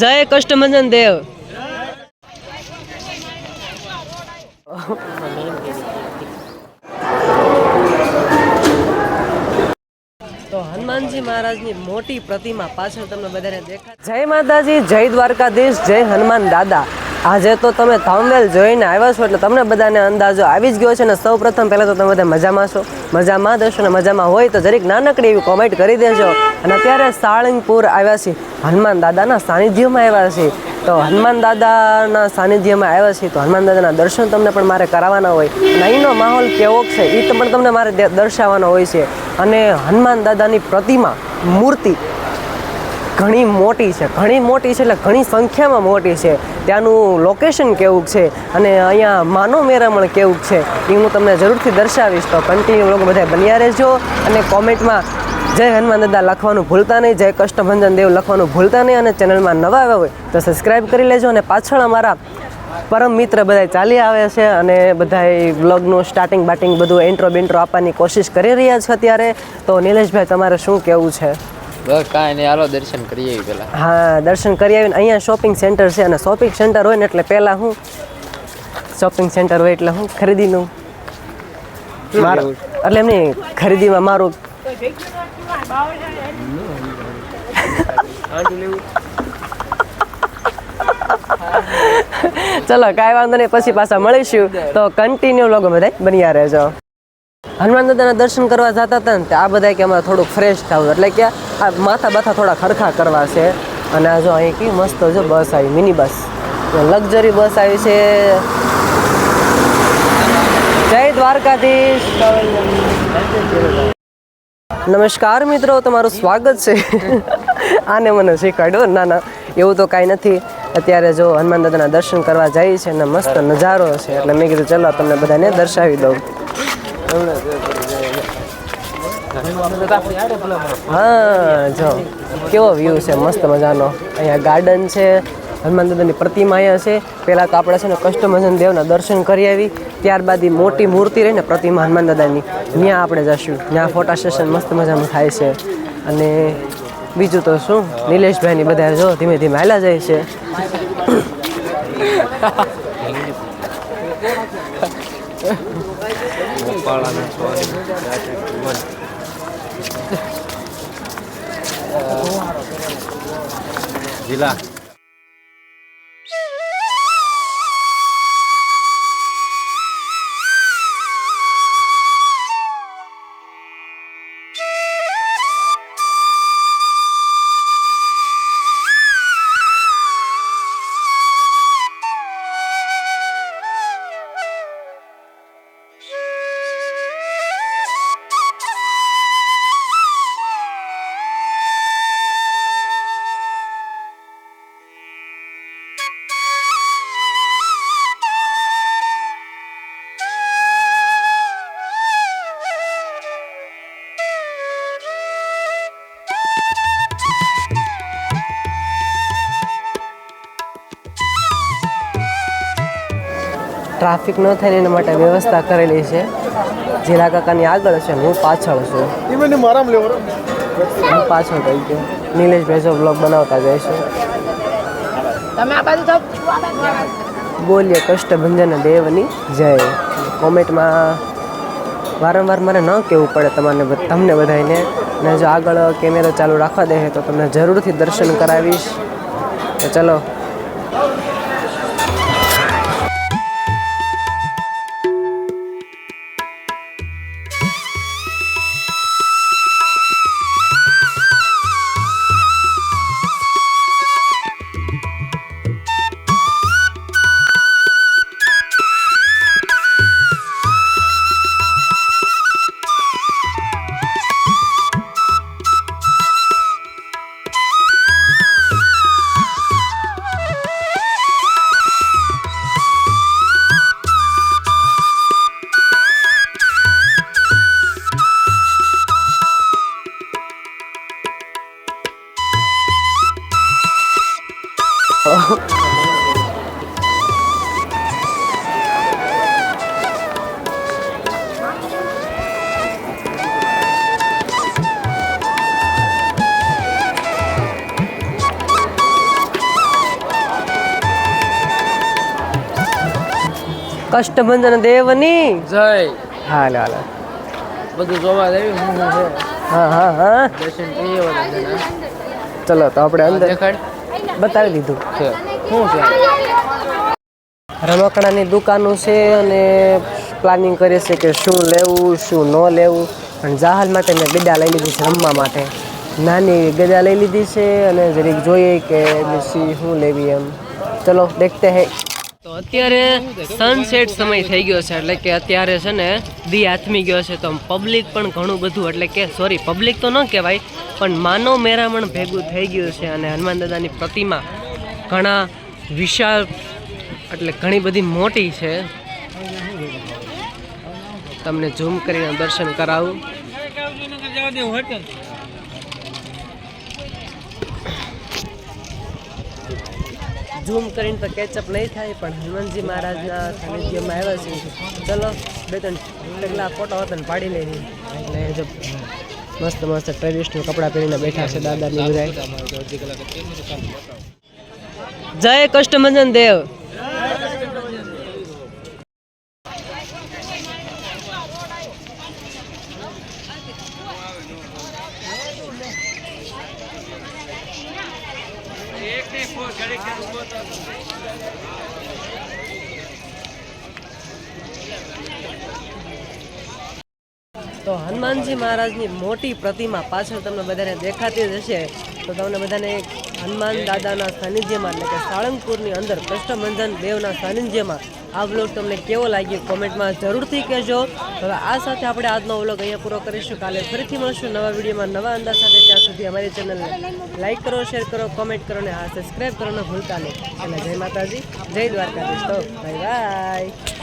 જય કષ્ટભંજન દેવ. તો હનુમાનજી મહારાજની મોટી પ્રતિમા પાછળ તમને બધાને દેખાય. જય માતાજી, જય દ્વારકાધીશ, જય હનુમાન દાદા. આજે તો તમે થાંભેલ જોઈને આવ્યા છો, એટલે તમને બધાને અંદાજો આવી જ ગયો છે ને સૌ પ્રથમ પહેલાં તો તમે બધા મજામાં છો. મજામાં જ ને મજામાં હોય તો જરીક નાનકડી એવી કોમેન્ટ કરી દેજો. અને અત્યારે સાળંગપુર આવ્યા છીએ. હનુમાન દાદાના સાનિધ્યમાં આવ્યા છીએ. તો હનુમાન દાદાના સાનિધ્યમાં આવ્યા છીએ. તો હનુમાન દાદાના દર્શન તમને પણ મારે કરાવવાના હોય. અને અહીંનો માહોલ કેવો છે એ પણ તમને મારે દર્શાવવાનો હોય છે. અને હનુમાન દાદાની પ્રતિમા, મૂર્તિ ઘણી મોટી છે, ઘણી મોટી છે એટલે ઘણી સંખ્યામાં મોટી છે. ત્યાંનું લોકેશન કેવું છે અને અહીંયા માનો મેરામણ કેવું છે એ હું તમને જરૂરથી દર્શાવીશ. તો કન્ટિન્યુ લોકો બધા બન્યા રહેજો અને કોમેન્ટમાં જય હનુમાન દાદા લખવાનું ભૂલતા નહીં, જય કષ્ટભંજન દેવ લખવાનું ભૂલતા નહીં અને ચેનલમાં નવા આવ્યા હોય તો સબસ્ક્રાઈબ કરી લેજો અને પાછળ અમારા પરમ મિત્ર બધા ચાલી આવે છે અને બધા બ્લોગનું સ્ટાર્ટિંગ બાટિંગ બધું એન્ટ્રો બેન્ટ્રો આપવાની કોશિશ કરી રહ્યા છે અત્યારે. તો નિલેશભાઈ, તમારે શું કહેવું છે? કાંઈ નહીં, હાલો દર્શન કરી આવી પેલા. હા, દર્શન કરી આવીને અહીંયા શોપિંગ સેન્ટર છે અને શોપિંગ સેન્ટર હોય ને એટલે પહેલાં હું શોપિંગ સેન્ટર હોય એટલે હું ખરીદીનું. મારું એટલે એમની ખરીદીમાં મારું ચલો, કાંઈ વાંધો નહીં, પછી પાછા મળીશું. તો કન્ટિન્યુ લોકો બધા બન્યા રહેજો. હનુમાન દાદાના દર્શન કરવા જતા હતા ને આ બધા કે અમારે થોડુંક ફ્રેશ થવું એટલે કે આ માથા બાથા થોડા ખરખા કરવા છે. અને આ જો અહીં કેવી મસ્ત જો બસ આવી મિની બસ લક્ઝરી બસ આવી છે. જય દ્વારકાધીશ. નમસ્કાર મિત્રો, તમારું સ્વાગત છે. આને મને શીખવાડ્યો ના ના, એવું તો કાંઈ નથી. અત્યારે જો હનુમાન દાદાના દર્શન કરવા જઈએ છે અને મસ્ત નજારો છે. એટલે મેં કીધું, ચલો તમને બધાને દર્શાવી દઉં. હા, જો. કેવો વ્યૂ છે? મસ્ત મજાનો. અહીંયા ગાર્ડન છે, હનુમાન દાદાની પ્રતિમા અહીંયા છે. પહેલાં તો આપણે છે ને કષ્ટમજન દેવના દર્શન કરી આવી. ત્યારબાદ મોટી મૂર્તિ રહીને પ્રતિમા હનુમાન દાદાની. ત્યાં આપણે જશું. ત્યાં ફોટા સેશન મસ્ત મજાનું થાય છે. અને બીજું તો શું? નિલેશભાઈની બધા જો ધીમે ધીમે હાલ્યા જાય છે. જિલ્લા ટ્રાફિક ન થાય ને એના માટે વ્યવસ્થા કરેલી છે. જીલા કાકાની આગળ છે હું પાછળ છું. હું પાછળ થઈ ગયો. નિલેશભાઈ જો બ્લોગ બનાવતા જાય છે. તમે આ બાજુ જાઓ. બોલીએ કષ્ટભંજન દેવની જય. કોમેન્ટમાં વારંવાર મારે ન કહેવું પડે તમારે તમને બધાને ને જો આગળ કેમેરો ચાલુ રાખવા દે તો તમને જરૂરથી દર્શન કરાવીશ. તો ચલો. કષ્ટભંજન દેવની? જય. હાલ હાલ. બધું જોવા દેવી હું હું છે હા હા હા. દર્શન કરીએ ચલો તો આપણે અંદર બતાવી દીધું. છે. શું છે? રમકડાની દુકાનો છે અને પ્લાનિંગ કરે છે કે શું લેવું શું ન લેવું. અને જાહલ માટે મેં ગડા લઈ લીધી છે રમવા માટે. નાની ગદા લઈ લીધી છે અને જરીક જોઈએ કે શું લેવી એમ. ચલો દેખતે હે. તો અત્યારે સનસેટ સમય થઈ ગયો છે, એટલે કે અત્યારે છે ને દી આથમી ગયો છે, તો પબ્લિક પણ ઘણું બધું, એટલે કે સોરી પબ્લિક તો ન કહેવાય, પણ માનવ મેરામણ ભેગું થઈ ગયું છે અને હનુમાન દાદાની પ્રતિમા ઘણા વિશાળ, એટલે ઘણી બધી મોટી છે. તમને ઝૂમ કરીને દર્શન કરાવું. ઝૂમ કરીને તો કેચઅપ નહીં થાય, પણ હનુમાનજી મહારાજના સાનિધ્યમાં આવ્યા છે. ચલો, બે ત્રણ પેલા ફોટો હતા ને પાડી લઈ એટલે જો મસ્ત મસ્ત ટ્રેડિશનલ કપડાં પહેરીને બેઠા છે દાદાની જય કષ્ટભંજન દેવ. તો હનુમાનજી મહારાજની મોટી પ્રતિમા પાછળ તમને બધાને દેખાતી જ હશે. તો તમને બધાને હનુમાન દાદાના સાનિધ્યમાં એટલે કે સાળંગપુરની અંદર કષ્ટભંજન દેવના સાનિધ્યમાં આ વ્લોગ તમને કેવો લાગ્યો કોમેન્ટમાં જરૂરથી કહેજો. હવે આ સાથે આપણે આજનો વ્લોગ અહીંયા પૂરો કરીશું. કાલે ફરીથી મળશું નવા વિડીયોમાં નવા અંદાજ સાથે. ત્યાં સુધી અમારી ચેનલને લાઇક કરો શેર કરો કોમેન્ટ કરો અને હા સબસ્ક્રાઈબ કરવાનું ભૂલતા નહીં. એટલે જય માતાજી, જય દ્વારકાધીશ. તો બાય બાય